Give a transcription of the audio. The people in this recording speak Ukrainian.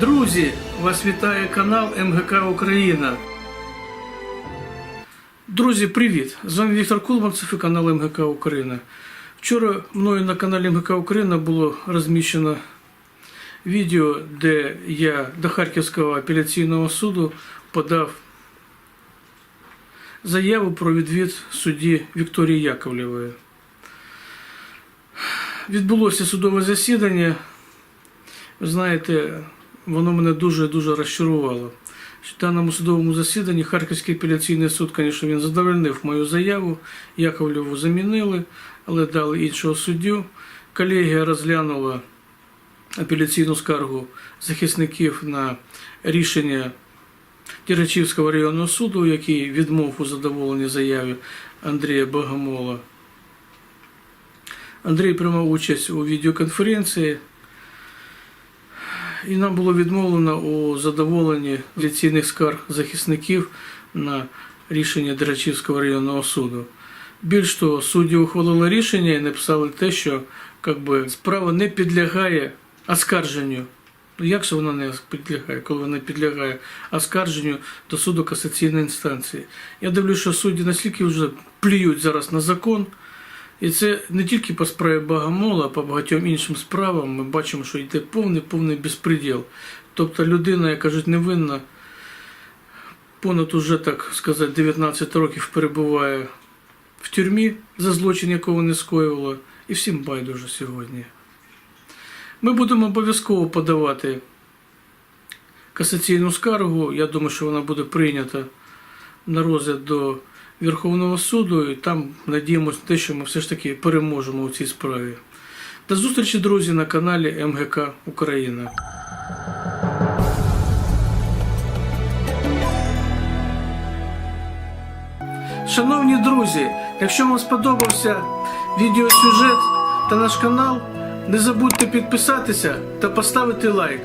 Друзі, вас вітає канал МГК Україна. Друзі, привіт! З вами Віктор Кулманцев і канал МГК Україна. Вчора мною на каналі МГК Україна було розміщено відео, де я до Харківського апеляційного суду подав заяву про відвід судді Вікторії Яковлєвої. Відбулося судове засідання. Ви знаєте, воно мене дуже-дуже розчарувало. В даному судовому засіданні Харківський апеляційний суд, звісно, він задовольнив мою заяву. Яковлеву замінили, але дали іншого суддю. Колегія розглянула апеляційну скаргу захисників на рішення Тірачівського районного суду, який відмов у задоволенні заяві Андрія Богомола. Андрій приймав участь у відеоконференції, і нам було відмовлено у задоволенні апеляційних скарг захисників на рішення Дерачівського районного суду. Більш того, судді ухвалили рішення і написали те, що как би, справа не підлягає оскарженню. Ну як же вона не підлягає, коли вона підлягає оскарженню до суду касаційної інстанції? Я дивлюся, що судді настільки вже плюють зараз на закон. І це не тільки по справі Богомола, а по багатьом іншим справам ми бачимо, що йде повний повний безпреділ. Тобто людина, яка кажуть, невинна, понад уже, так сказати, 19 років перебуває в тюрмі за злочин, якого не скоювала, і всім байдуже сьогодні. Ми будемо обов'язково подавати касаційну скаргу. Я думаю, що вона буде прийнята на розгляд до Верховного суду, і там надіємося на те, що ми все ж таки переможемо у цій справі. До зустрічі, друзі, на каналі МГК Україна. Шановні друзі, якщо вам сподобався відеосюжет та наш канал, не забудьте підписатися та поставити лайк.